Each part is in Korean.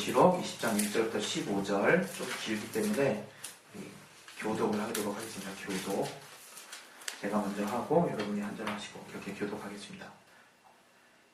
계시록 20장 1절부터 15절 좀 길기 때문에 이 교독을 하도록 하겠습니다. 교독. 제가 먼저 하고 여러분이 한절 하시고 이렇게 교독하겠습니다.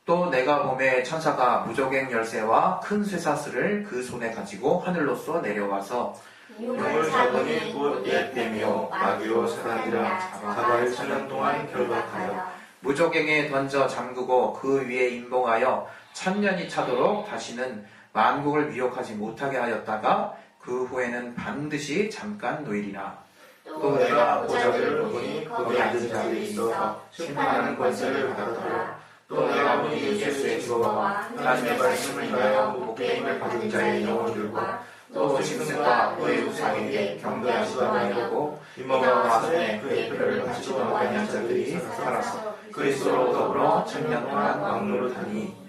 또 내가 봄에 천사가 무적행 열쇠와 큰 쇠사슬을 그 손에 가지고 하늘로서 내려와서 용을 잡으니 곧 옛뱀이요 마귀요 사단이라 사바를 천년 동안 결박하여 무적행에 던져 잠그고 그 위에 임봉하여 천년이 차도록 다시는 만국을 미혹하지 못하게 하였다가 그 후에는 반드시 잠깐 놓이리라. 또 내가 보자기를 보니 거기 앉은 자들이 있어 심판하는 권세를 받았더라 또 내가 보니 예수의 죽어와 하나님의 말씀을 인하여 목게임을 받은 자의 영혼들과 또 짐승과 그의 우상에게 경배하시던 아니고 임모가 손에 그의 표를 바치던 아니한 자들이 살았어 그리스도로 더불어 천년 동안 왕노릇하니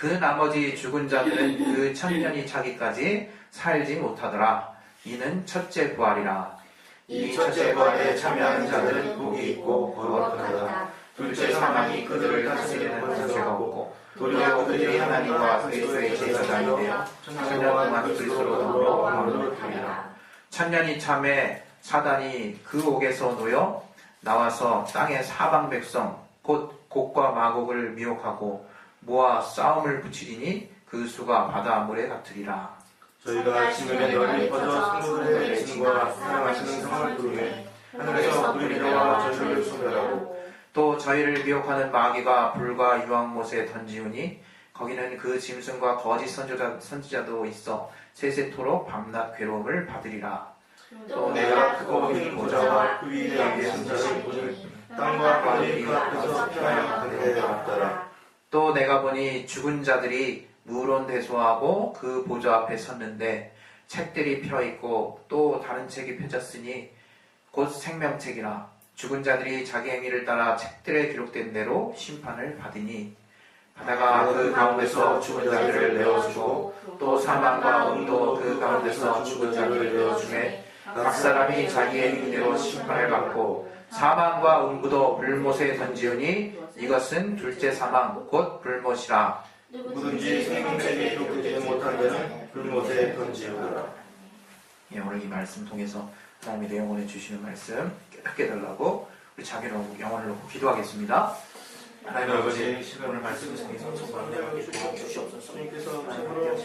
그 나머지 죽은 자들은 그 천년이 차기까지 살지 못하더라. 이는 첫째 부활이라. 이 첫째 부활에 참여하는 자들은 복이 있고 거룩하다 둘째 사망이 그들을 다스리는 권세가 없고 도리어 그들이 하나님과 그리스도의 제사장이 되어 천년 동안 그리스도로 더불어 왕노릇하리라 천년이 참에 사단이 그 옥에서 놓여 나와서 땅의 사방 백성 곧 곡과 마곡을 미혹하고 모아 싸움을 붙이리니 그 수가 바다 물에 같으리라. 저희가 지금에 널리 퍼져 성도들의 내친과 사랑하시는 성을 부르매 하늘에서 내려와 저희를 소멸하고 또 저희를 미혹하는 마귀가 불과 유황못에 던지우니 거기는 그 짐승과 거짓 선지자, 선지자도 있어 세세토록 밤낮 괴로움을 받으리라. 또 내가 크고 흰 보좌와 그 위에 앉은 자를 보니 땅과 바위 그 앞에서 피하여 하늘에 왔더라 또 내가 보니 죽은 자들이 무론대소하고 그 보좌 앞에 섰는데 책들이 펴 있고 또 다른 책이 펴졌으니 곧 생명책이라. 죽은 자들이 자기 행위를 따라 책들에 기록된 대로 심판을 받으니 바다가 그 가운데서 죽은 자들을 내어주고 또 사망과 음도 그 가운데서 죽은 자들을 내어주매 각 사람이 자기의 행위대로 심판을 받고 사망과 음부도 불못에 던지우니 이것은 둘째 사망 곧 불못이라 누구든지 생명책에 기록되지 못한 데는 불못에 던지우라 예, 오늘 이 말씀 통해서 하나님의 내용을 주시는 말씀 깨닫게 해달라고 우리 자기를 영혼을 놓고 기도하겠습니다. 하나님 아버지 오늘 말씀을 통해서 정말 은혜를 주시옵소서. 주님께서 참으로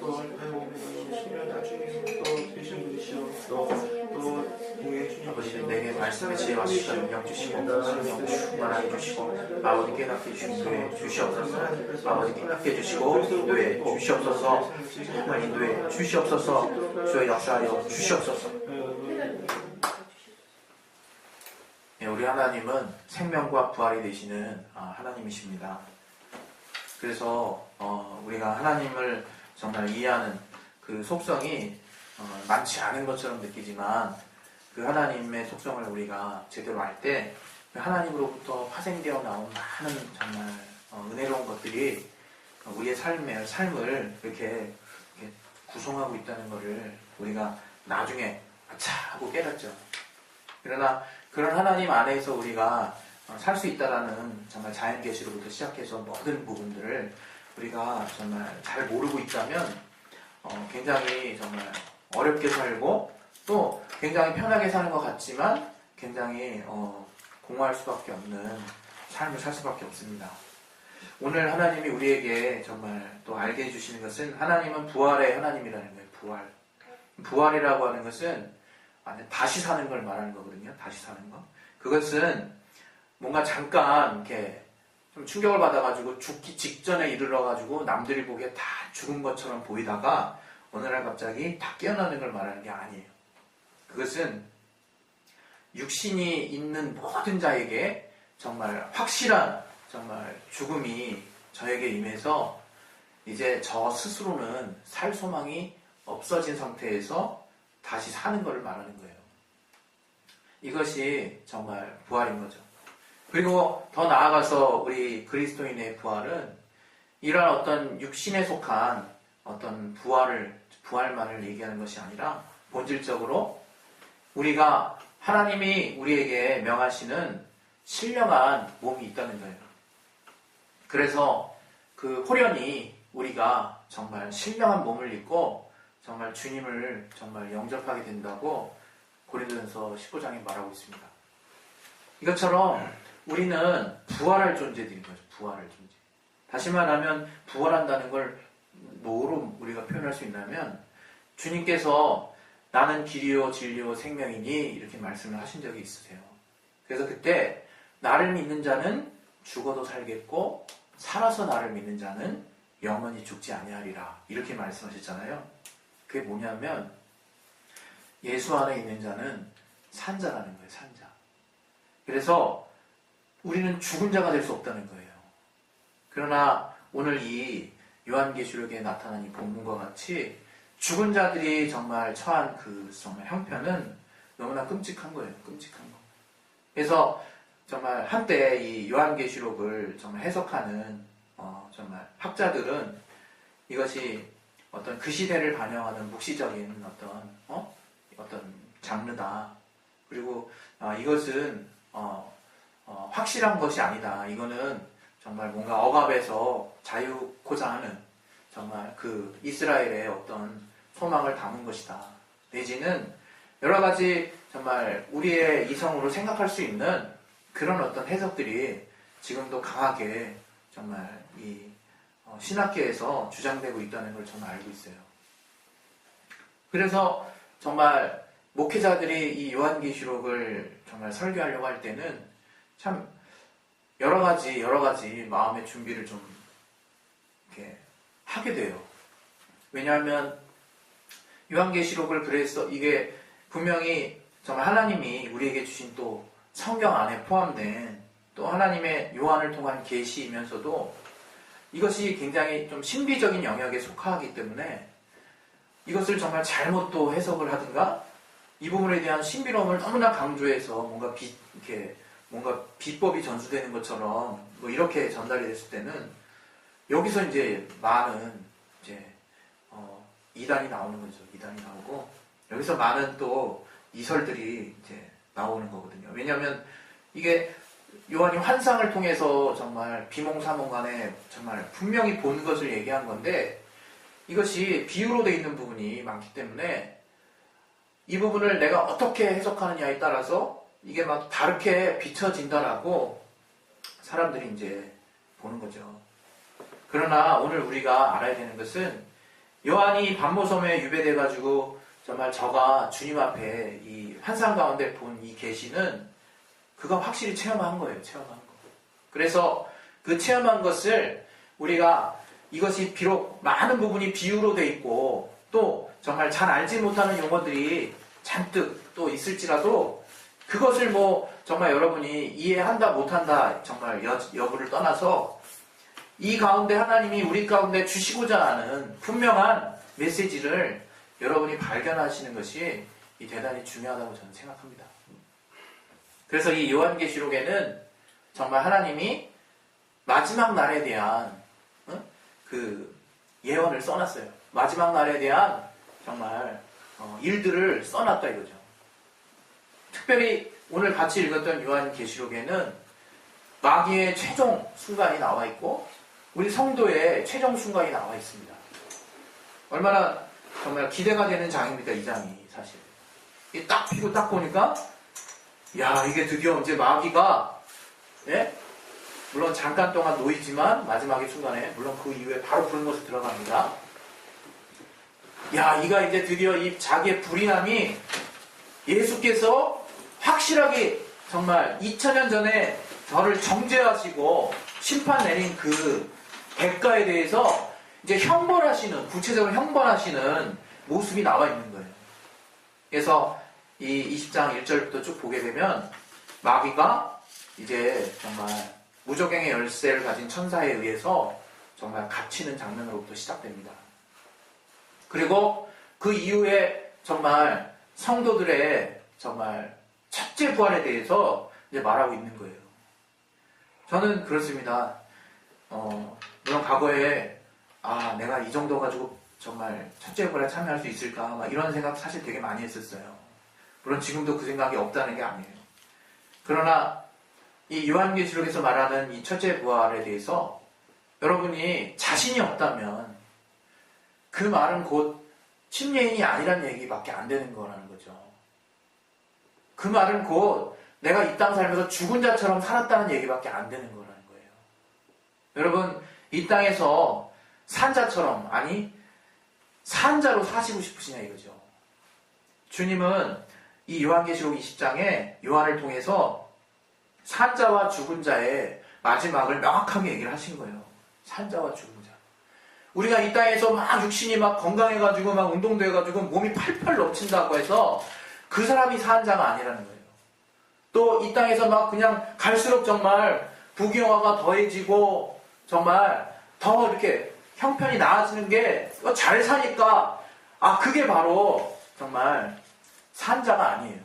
또 하여오시면 나중에 또 되신 분이시오 또또 공의 주님 아버지는 내게 말씀의 지혜와 수다 능력 주시고 성령 충만하게 주시고 아버지 깨닫게 주시옵소서 주시옵소서. 아버지 깨닫게 해주시고 인도해 주시옵소서. 정말 인도해 주시옵소서. 주의 역사하여 주시옵소서 예, 하나님은 생명과 부활이 되시는 아, 하나님이십니다. 그래서 어, 우리가 하나님을 정말 이해하는 그 속성이 어, 많지 않은 것처럼 느끼지만 그 하나님의 속성을 우리가 제대로 알때그 하나님으로부터 파생되어 나온 많은 정말 어, 은혜로운 것들이 우리의 삶의 삶을 이렇게 구성하고 있다는 것을 우리가 나중에 아차 하고 깨닫죠. 그러나 그런 하나님 안에서 우리가 어, 살수 있다라는 정말 자연 계시로부터 시작해서 모든 부분들을 우리가 정말 잘 모르고 있다면 어, 굉장히 정말 어렵게 살고 또 굉장히 편하게 사는 것 같지만 굉장히 어, 공허할 수밖에 없는 삶을 살 수밖에 없습니다. 오늘 하나님이 우리에게 정말 또 알게 해주시는 것은 하나님은 부활의 하나님이라는 거예요. 부활. 부활이라고 하는 것은 완전 다시 사는 걸 말하는 거거든요. 다시 사는 거. 그것은 뭔가 잠깐 이렇게 좀 충격을 받아가지고 죽기 직전에 이르러가지고 남들이 보기에 다 죽은 것처럼 보이다가 어느 날 갑자기 다 깨어나는 걸 말하는 게 아니에요. 그것은 육신이 있는 모든 자에게 정말 확실한 정말 죽음이 저에게 임해서 이제 저 스스로는 살 소망이 없어진 상태에서 다시 사는 것을 말하는 거예요. 이것이 정말 부활인 거죠. 그리고 더 나아가서 우리 그리스도인의 부활은 이런 어떤 육신에 속한 어떤 부활을, 부활만을 얘기하는 것이 아니라 본질적으로 우리가 하나님이 우리에게 명하시는 신령한 몸이 있다는 거예요. 그래서 그 호련히 우리가 정말 신령한 몸을 입고 정말 주님을 정말 영접하게 된다고 고린도전서 15장에 말하고 있습니다. 이것처럼 우리는 부활할 존재들인 거죠. 부활할 존재. 다시 말하면 부활한다는 걸 뭐로 우리가 표현할 수 있냐면 주님께서 나는 길이요 진리요 생명이니 이렇게 말씀을 하신 적이 있으세요. 그래서 그때 나를 믿는 자는 죽어도 살겠고 살아서 나를 믿는 자는 영원히 죽지 아니하리라 이렇게 말씀하셨잖아요. 그게 뭐냐면 예수 안에 있는 자는 산자라는 거예요. 산자. 그래서 우리는 죽은 자가 될 수 없다는 거예요. 그러나 오늘 이 요한계시록에 나타난 이 본문과 같이 죽은 자들이 정말 처한 그 정말 형편은 너무나 끔찍한 거예요. 끔찍한 거. 그래서 정말 한때 이 요한계시록을 정말 해석하는 어, 정말 학자들은 이것이 어떤 그 시대를 반영하는 묵시적인 어떤 어? 어떤 장르다. 그리고 아, 이것은 어, 어, 확실한 것이 아니다. 이거는 정말 뭔가 억압에서 자유고자 하는 정말 그 이스라엘의 어떤 소망을 담은 것이다. 내지는 여러 가지 정말 우리의 이성으로 생각할 수 있는 그런 어떤 해석들이 지금도 강하게 정말 이 어, 신학계에서 주장되고 있다는 걸 저는 알고 있어요. 그래서 정말 목회자들이 이 요한계시록을 정말 설교하려고 할 때는 참 여러 가지 여러 가지 마음의 준비를 좀 이렇게 하게 돼요. 왜냐하면 요한계시록을 그래서 이게 분명히 정말 하나님이 우리에게 주신 또 성경 안에 포함된 또 하나님의 요한을 통한 계시이면서도 이것이 굉장히 좀 신비적인 영역에 속하기 때문에 이것을 정말 잘못 또 해석을 하든가 이 부분에 대한 신비로움을 너무나 강조해서 뭔가 비, 이렇게 뭔가 비법이 전수되는 것처럼 뭐 이렇게 전달이 됐을 때는 여기서 이제 많은 이제 어, 이단이 나오는 거죠. 이단이 나오고 여기서 많은 또 이설들이 이제 나오는 거거든요. 왜냐하면 이게 요한이 환상을 통해서 정말 비몽사몽간에 정말 분명히 본 것을 얘기한 건데 이것이 비유로 돼 있는 부분이 많기 때문에 이 부분을 내가 어떻게 해석하느냐에 따라서 이게 막 다르게 비춰진다라고 사람들이 이제 보는 거죠. 그러나 오늘 우리가 알아야 되는 것은 요한이 반모섬에 유배돼 가지고 정말 저가 주님 앞에 이 환상 가운데 본 이 계시는 그거 확실히 체험한 거예요. 체험한 거. 그래서 그 체험한 것을 우리가 이것이 비록 많은 부분이 비유로 돼 있고 또 정말 잘 알지 못하는 용어들이 잔뜩 또 있을지라도 그것을 뭐 정말 여러분이 이해한다 못한다 정말 여, 여부를 떠나서 이 가운데 하나님이 우리 가운데 주시고자 하는 분명한 메시지를 여러분이 발견하시는 것이 이 대단히 중요하다고 저는 생각합니다. 그래서 이 요한계시록에는 정말 하나님이 마지막 날에 대한 어? 그 예언을 써놨어요. 마지막 날에 대한 정말 어, 일들을 써놨다 이거죠. 특별히 오늘 같이 읽었던 요한계시록에는 마귀의 최종 순간이 나와 있고 우리 성도의 최종 순간이 나와 있습니다. 얼마나 정말 기대가 되는 장입니까 이 장이 사실. 이딱 피고 딱 보니까 야 이게 드디어 이제 마귀가 예? 물론 잠깐 동안 놓이지만 마지막의 순간에 물론 그 이후에 바로 불못에 들어갑니다. 야 이가 이제 드디어 이 자기의 불인함이 예수께서 확실하게 정말 2000년 전에 저를 정죄하시고 심판 내린 그 대가에 대해서 이제 형벌하시는 구체적으로 형벌하시는 모습이 나와 있는 거예요. 그래서 이 20장 1절부터 쭉 보게 되면 마귀가 이제 정말 무적행의 열쇠를 가진 천사에 의해서 정말 갇히는 장면으로부터 시작됩니다. 그리고 그 이후에 정말 성도들의 정말 첫째 부활에 대해서 이제 말하고 있는 거예요. 저는 그렇습니다. 어, 물론 과거에 아 내가 이 정도 가지고 정말 첫째 부활에 참여할 수 있을까 막 이런 생각 사실 되게 많이 했었어요. 물론 지금도 그 생각이 없다는 게 아니에요. 그러나 이 요한계시록에서 말하는 이 첫째 부활에 대해서 여러분이 자신이 없다면 그 말은 곧 침례인이 아니란 얘기밖에 안 되는 거라는 거죠. 그 말은 곧 내가 이 땅 살면서 죽은 자처럼 살았다는 얘기밖에 안 되는 거라는 거예요. 여러분, 이 땅에서 산자처럼, 아니, 산자로 사시고 싶으시냐 이거죠. 주님은 이 요한계시록 20장에 요한을 통해서 산자와 죽은 자의 마지막을 명확하게 얘기를 하신 거예요. 산자와 죽은 자. 우리가 이 땅에서 막 육신이 막 건강해가지고 막 운동도 해가지고 몸이 팔팔 넘친다고 해서 그 사람이 산자가 아니라는 거예요. 또 이 땅에서 막 그냥 갈수록 정말 부귀영화가 더해지고 정말 더 이렇게 형편이 나아지는 게 잘 사니까 아 그게 바로 정말 산자가 아니에요.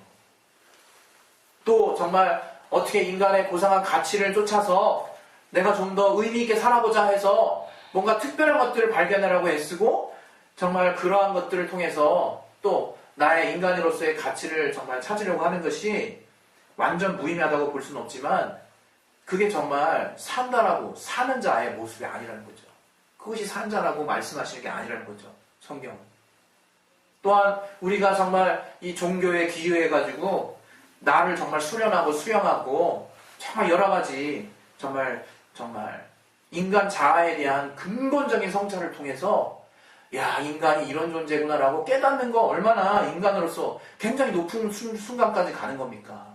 또 정말 어떻게 인간의 고상한 가치를 쫓아서 내가 좀 더 의미 있게 살아보자 해서 뭔가 특별한 것들을 발견하려고 애쓰고 정말 그러한 것들을 통해서 또 나의 인간으로서의 가치를 정말 찾으려고 하는 것이 완전 무의미하다고 볼 수는 없지만 그게 정말 산다라고 사는 자의 모습이 아니라는 거죠. 그것이 산자라고 말씀하시는 게 아니라는 거죠. 성경은. 또한 우리가 정말 이 종교에 기여해가지고 나를 정말 수련하고 수영하고 정말 여러 가지 정말 정말 인간 자아에 대한 근본적인 성찰을 통해서 야 인간이 이런 존재구나라고 깨닫는 거 얼마나 인간으로서 굉장히 높은 순- 순간까지 가는 겁니까?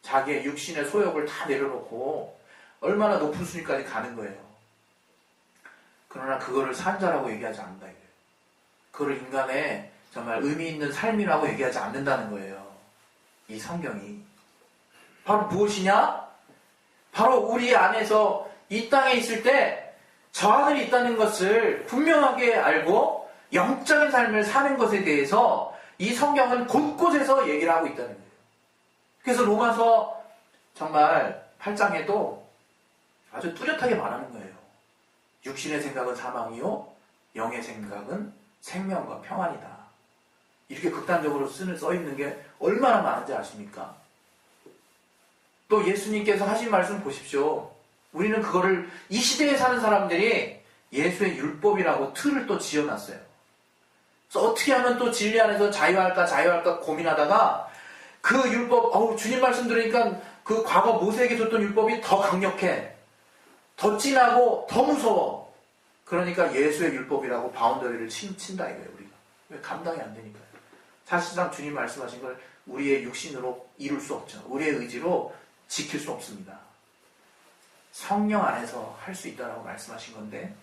자기의 육신의 소욕을 다 내려놓고 얼마나 높은 순위까지 가는 거예요. 그러나 그거를 산자라고 얘기하지 않는다. 그거를 인간의 정말 의미 있는 삶이라고 얘기하지 않는다는 거예요. 이 성경이. 바로 무엇이냐? 바로 우리 안에서 이 땅에 있을 때 저 하늘이 있다는 것을 분명하게 알고 영적인 삶을 사는 것에 대해서 이 성경은 곳곳에서 얘기를 하고 있다는 거예요. 그래서 로마서 정말 8장에도 아주 뚜렷하게 말하는 거예요. 육신의 생각은 사망이요, 영의 생각은 생명과 평안이다. 이렇게 극단적으로 쓰는 써 있는 게 얼마나 많은지 아십니까? 또 예수님께서 하신 말씀 보십시오. 우리는 그거를 이 시대에 사는 사람들이 예수의 율법이라고 틀을 또 지어놨어요. 그래서 어떻게 하면 또 진리 안에서 자유할까 자유할까 고민하다가 그 율법, 어우 주님 말씀 들으니까 그 과거 모세에게 줬던 율법이 더 강력해, 더 진하고 더 무서워. 그러니까 예수의 율법이라고 바운더리를 친, 친다 이거예요 우리가. 왜 감당이 안 되니까요. 사실상 주님 말씀하신 걸 우리의 육신으로 이룰 수 없죠. 우리의 의지로 지킬 수 없습니다. 성령 안에서 할 수 있다라고 말씀하신 건데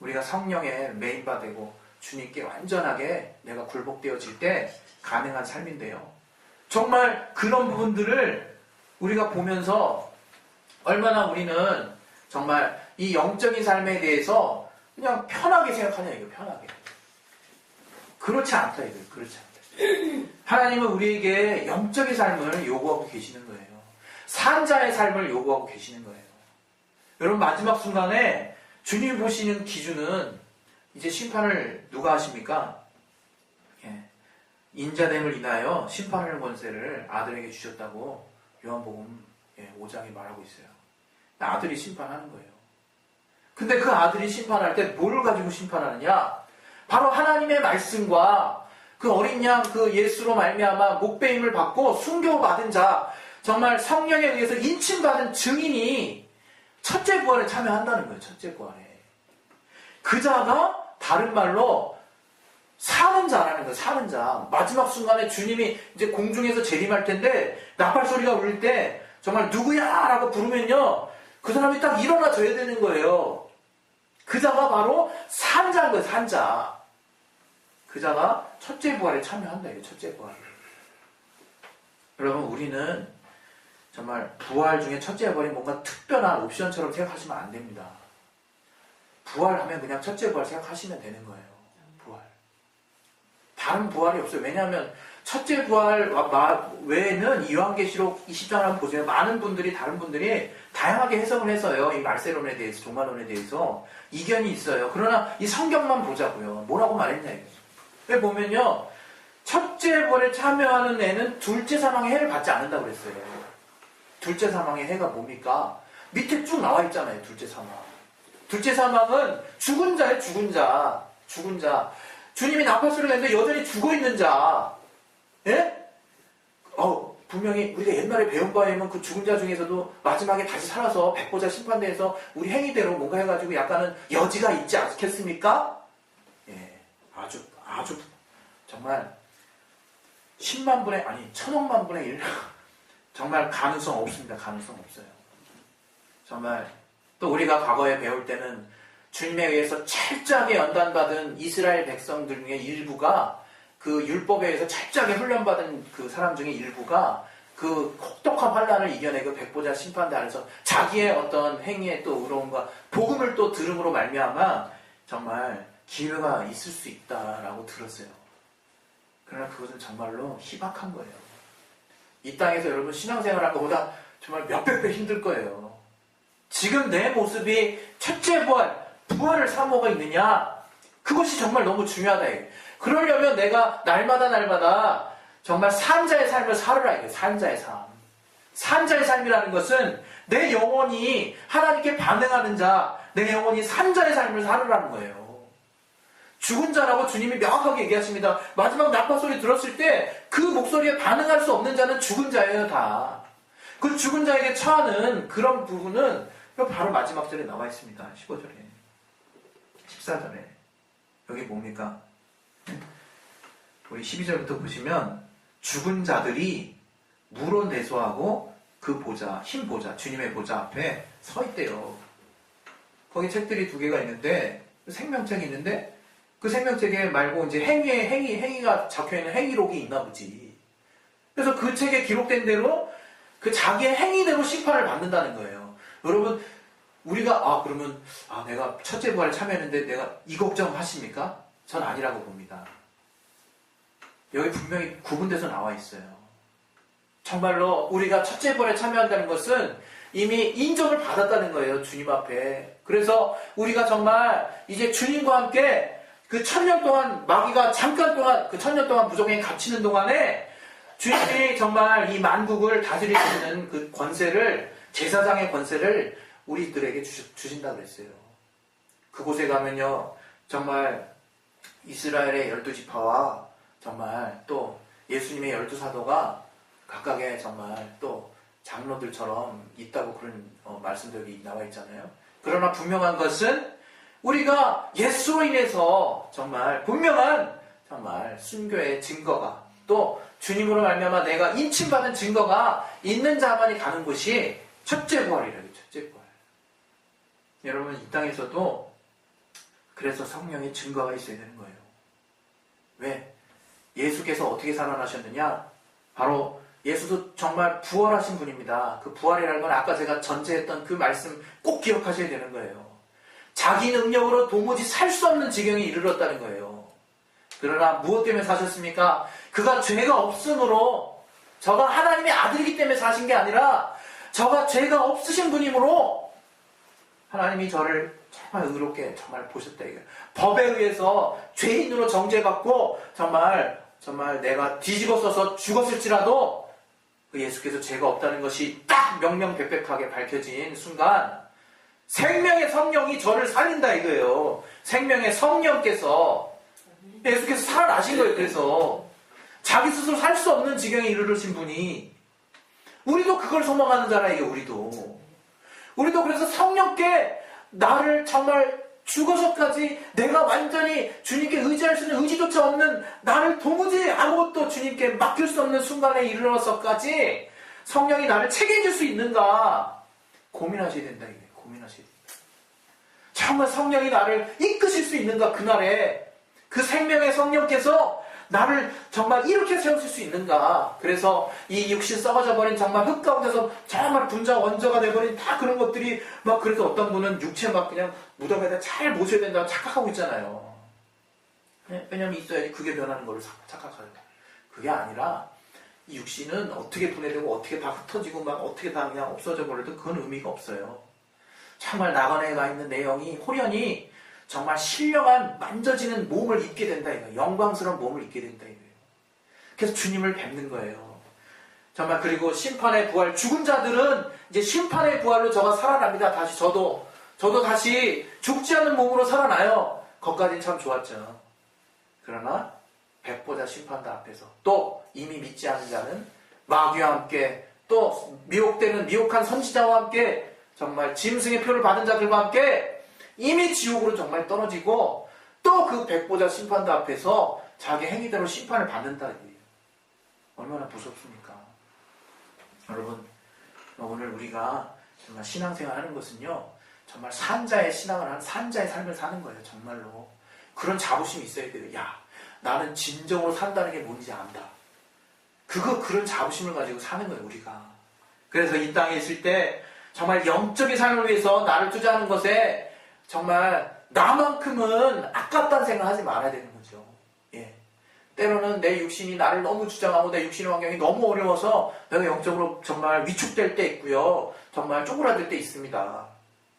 우리가 성령에 메인바 되고 주님께 완전하게 내가 굴복되어질 때 가능한 삶인데요. 정말 그런 부분들을 우리가 보면서 얼마나 우리는 정말 이 영적인 삶에 대해서 그냥 편하게 생각하냐 이거 편하게. 그렇지 않다 이거 그렇지 않다. 하나님은 우리에게 영적인 삶을 요구하고 계시는 거예요. 산자의 삶을 요구하고 계시는 거예요. 여러분 마지막 순간에 주님 보시는 기준은 이제 심판을 누가 하십니까? 예. 인자됨을 인하여 심판하는 권세를 아들에게 주셨다고 요한복음 예, 5장에 말하고 있어요. 아들이 심판하는 거예요. 근데 그 아들이 심판할 때 뭘 가지고 심판하느냐? 바로 하나님의 말씀과 그 어린 양 그 예수로 말미암아 목배임을 받고 순교받은 자 정말 성령에 의해서 인침받은 증인이 첫째 부활에 참여한다는 거예요. 첫째 부활에. 그 자가 다른 말로 사는 자라는 거예요. 사는 자. 마지막 순간에 주님이 이제 공중에서 재림할 텐데 나팔 소리가 울릴 때 정말 누구야? 라고 부르면요. 그 사람이 딱 일어나줘야 되는 거예요. 그 자가 바로 산자인 거예요. 산자. 그 자가 첫째 부활에 참여한다. 이거 첫째 부활. 여러분 우리는 정말 부활 중에 첫째 부활이 뭔가 특별한 옵션처럼 생각하시면 안 됩니다. 부활하면 그냥 첫째 부활 생각하시면 되는 거예요. 부활. 다른 부활이 없어요. 왜냐하면 첫째 부활 외에는 이요한계시록 20장을 한번 보세요. 많은 분들이 다른 분들이 다양하게 해석을 해서요. 이 말세론에 대해서 종말론에 대해서 이견이 있어요. 그러나 이 성경만 보자고요. 뭐라고 말했냐 이거죠. 왜 보면요. 첫째 부활에 참여하는 애는 둘째 사망의 해를 받지 않는다고 그랬어요. 둘째 사망의 해가 뭡니까? 밑에 쭉 나와 있잖아요. 둘째 사망. 둘째 사망은 죽은 자의 죽은 자. 죽은 자. 주님이 나팔 소리가 있는데 여전히 죽어 있는 자. 예? 어, 분명히 우리가 옛날에 배운 바에 의하면 그 죽은 자 중에서도 마지막에 다시 살아서 백보자 심판대에서 우리 행위대로 뭔가 해가지고 약간은 여지가 있지 않겠습니까? 예, 아주 아주 정말 10만 분의 아니 천억만 분의 1 정말 가능성 없습니다. 가능성 없어요. 정말 또 우리가 과거에 배울 때는 주님에 의해서 철저하게 연단받은 이스라엘 백성들 중에 일부가 그 율법에 의해서 철저하게 훈련받은 그 사람 중에 일부가 그 혹독한 환란을 이겨내고 백보자 심판대 안에서 자기의 어떤 행위에 또 의로움과 복음을 또 들음으로 말미암아 정말 기회가 있을 수 있다라고 들었어요. 그러나 그것은 정말로 희박한 거예요. 이 땅에서 여러분 신앙생활한 것보다 정말 몇백 배 힘들 거예요. 지금 내 모습이 첫째 부활, 부활을 사모가 있느냐? 그것이 정말 너무 중요하다. 그러려면 내가 날마다 날마다 정말 산자의 삶을 살으라 이게 산자의 삶. 산자의 삶이라는 것은 내 영혼이 하나님께 반응하는 자, 내 영혼이 산자의 삶을 살으라는 거예요. 죽은 자라고 주님이 명확하게 얘기하십니다. 마지막 나팔 소리 들었을 때 그 목소리에 반응할 수 없는 자는 죽은 자예요, 다. 그 죽은 자에게 처하는 그런 부분은 바로 마지막 절에 나와 있습니다. 15절에. 14절에. 여기 뭡니까? 우리 12절부터 보시면 죽은 자들이 물어 내소하고 그 보좌, 흰 보좌, 주님의 보좌 앞에 서 있대요. 거기 책들이 두 개가 있는데 생명책이 있는데 그 생명책에 말고 이제 행위의 행위 행위가 적혀 있는 행위록이 있나 보지. 그래서 그 책에 기록된 대로 그 자기의 행위대로 심판을 받는다는 거예요. 여러분 우리가 아 그러면 아 내가 첫째 부활에 참여했는데 내가 이 걱정 하십니까? 전 아니라고 봅니다. 여기 분명히 구분돼서 나와 있어요. 정말로 우리가 첫째 부활에 참여한다는 것은 이미 인정을 받았다는 거예요. 주님 앞에. 그래서 우리가 정말 이제 주님과 함께 그 천년 동안 마귀가 잠깐 동안 그 천년 동안 부정에 갇히는 동안에 주님이 정말 이 만국을 있는 그 권세를 제사장의 권세를 우리들에게 주시, 주신다 그랬어요. 그곳에 가면요 정말 이스라엘의 열두 지파와 정말 또 예수님의 열두 사도가 각각의 정말 또 장로들처럼 있다고 그런 어, 말씀들이 나와 있잖아요. 그러나 분명한 것은 우리가 예수로 인해서 정말 분명한 정말 순교의 증거가 또 주님으로 말미암아 내가 인침받은 증거가 있는 자만이 가는 곳이 첫째 부활이라고 첫째 부활. 여러분 이 땅에서도 그래서 성령의 증거가 있어야 되는 거예요. 왜? 예수께서 어떻게 살아나셨느냐? 바로 예수도 정말 부활하신 분입니다. 그 부활이라는 건 아까 제가 전제했던 그 말씀 꼭 기억하셔야 되는 거예요. 자기 능력으로 도무지 살 수 없는 지경에 이르렀다는 거예요. 그러나 무엇 때문에 사셨습니까? 그가 죄가 없으므로 저가 하나님의 아들이기 때문에 사신 게 아니라 저가 죄가 없으신 분이므로 하나님이 저를 정말 의롭게 정말 보셨다 이거. 법에 의해서 죄인으로 정죄받고 정말 정말 내가 뒤집어 써서 죽었을지라도 그 예수께서 죄가 없다는 것이 딱 명명백백하게 밝혀진 순간 생명의 성령이 저를 살린다 이거예요. 생명의 성령께서 예수께서 살아나신 거예요. 그래서 자기 스스로 살 수 없는 지경에 이르르신 분이 우리도 그걸 소망하는 자라 이게 우리도 우리도 그래서 성령께 나를 정말 죽어서까지 내가 완전히 주님께 의지할 수 있는 의지조차 없는 나를 도무지 아무것도 주님께 맡길 수 없는 순간에 이르러서까지 성령이 나를 책임질 수 있는가? 고민하셔야 된다 이게. 고민하셔야 된다. 정말 성령이 나를 이끄실 수 있는가 그날에? 그 생명의 성령께서 나를 정말 이렇게 세우실 수 있는가? 그래서 이 육신 썩어져 버린 정말 흙 가운데서 정말 분자 원저가 돼버린 다 그런 것들이 막 그래서 어떤 분은 육체 막 그냥 무덤에다 잘 모셔야 된다고 착각하고 있잖아요. 네, 왜냐면 있어야지 그게 변하는 걸로 착각하는 거예요. 그게 아니라 이 육신은 어떻게 분해되고 어떻게 다 흩어지고 막 어떻게 다 그냥 없어져 버려도 그건 의미가 없어요. 정말 나간에가 있는 내용이 호련히 정말 신령한 만져지는 몸을 입게 된다 이거예요. 영광스러운 몸을 입게 된다 이거예요. 그래서 주님을 뵙는 거예요. 정말 그리고 심판의 부활 죽은 자들은 이제 심판의 부활로 저가 살아납니다. 다시 저도 저도 다시 죽지 않는 몸으로 살아나요. 거기까지는 참 좋았죠. 그러나 백보자 심판대 앞에서 또 이미 믿지 않은 자는 마귀와 함께 또 미혹되는 미혹한 선지자와 함께 정말 짐승의 표를 받은 자들과 함께 이미 지옥으로 정말 떨어지고 또 그 백보자 심판대 앞에서 자기 행위대로 심판을 거예요. 얼마나 무섭습니까? 여러분 오늘 우리가 정말 신앙생활 하는 것은요 정말 산자의 신앙을 하는 산자의 삶을 사는 거예요 정말로 그런 자부심이 있어야 돼요 야 나는 진정으로 산다는 게 뭔지 안다 그거 그런 자부심을 가지고 사는 거예요 우리가 그래서 이 땅에 있을 때 정말 영적인 삶을 위해서 나를 투자하는 것에 정말 나만큼은 아깝다는 생각하지 말아야 되는 거죠 예. 때로는 내 육신이 나를 너무 주장하고 내 육신의 환경이 너무 어려워서 내가 영적으로 정말 위축될 때 있고요. 정말 쪼그라들 때 있습니다.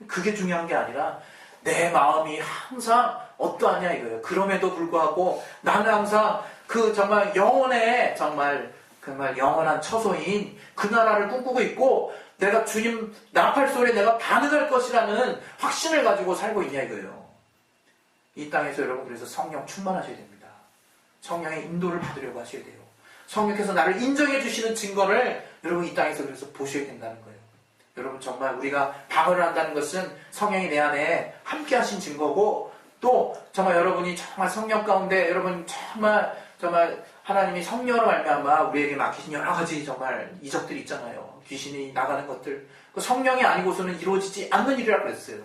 그게 중요한 게 아니라 내 마음이 항상 어떠하냐 이거예요. 그럼에도 불구하고 나는 항상 그 정말 영혼의 정말 정말 영원한 처소인 그 나라를 꿈꾸고 있고 내가 주님 나팔 소리에 내가 반응할 것이라는 확신을 가지고 살고 있냐 이거예요. 이 땅에서 여러분 그래서 성령 충만하셔야 됩니다. 성령의 인도를 받으려고 하셔야 돼요. 성령께서 나를 인정해 주시는 증거를 여러분 이 땅에서 그래서 보셔야 된다는 거예요. 여러분 정말 우리가 방언을 한다는 것은 성령이 내 안에 함께 하신 증거고 또 정말 여러분이 정말 성령 가운데 여러분 정말 정말 하나님이 성령으로 말미암아 우리에게 맡기신 여러 가지 정말 이적들이 있잖아요. 귀신이 나가는 것들 그 성령이 아니고서는 이루어지지 않는 일이라고 그랬어요.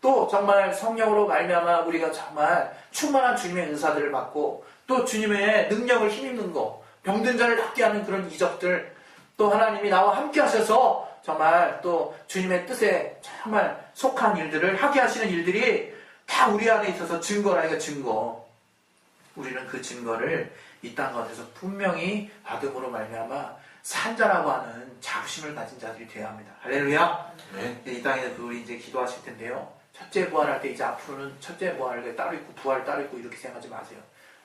또 정말 성령으로 말미암아 우리가 정말 충만한 주님의 은사들을 받고 또 주님의 능력을 힘입는 거 병든 자를 낫게 하는 그런 이적들 또 하나님이 나와 함께 하셔서 정말 또 주님의 뜻에 정말 속한 일들을 하게 하시는 일들이 다 우리 안에 있어서 증거라 이거 증거 우리는 그 증거를 이 땅 가운데서 분명히 받음으로 말미암아 산자라고 하는 자부심을 가진 자들이 되어야 합니다 할렐루야 네. 이 땅에서 우리 이제 기도하실 텐데요. 첫째 부활할 때 이제 앞으로는 첫째 부활을 따로 있고 부활을 따로 있고 이렇게 생각하지 마세요.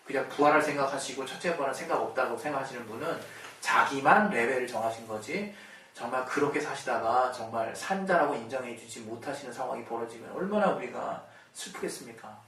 그냥 부활을 생각하시고 첫째 부활은 생각 없다고 생각하시는 분은 자기만 레벨을 정하신 거지 정말 그렇게 사시다가 정말 산자라고 인정해 주지 못하시는 상황이 벌어지면 얼마나 우리가 슬프겠습니까?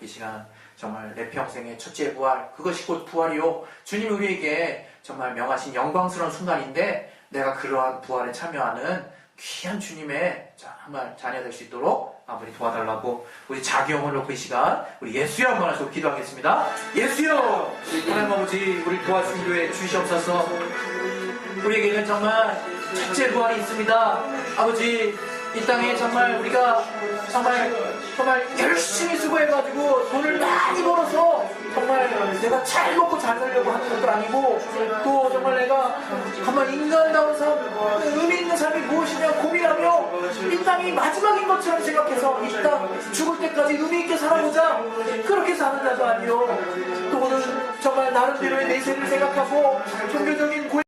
이 시간 정말 내 평생의 첫째 부활 그것이 곧 부활이요. 주님이 우리에게 정말 명하신 영광스러운 순간인데 내가 그러한 부활에 참여하는 귀한 주님의 정말 자녀 될 수 있도록 아버지 도와달라고 우리 자기 영혼을 놓고 이 시간 우리 예수여 한번 하시고 기도하겠습니다. 예수여 하나님 아버지 우리 도와주신 교회 주시옵소서. 우리에게는 정말 첫째 부활이 있습니다. 아버지 이 땅에 정말 우리가 정말 정말 열심히 수고해가지고 돈을 많이 벌어서 정말 내가 잘 먹고 잘 살려고 하는 것도 아니고 또 정말 내가 정말 인간다운 삶, 의미 있는 삶이 무엇이냐 고민하며 이 땅이 마지막인 것처럼 생각해서 이 땅 죽을 때까지 의미 있게 살아보자. 그렇게 사는 자도 아니요. 또는 정말 나름대로의 내세를 생각하고 종교적인 고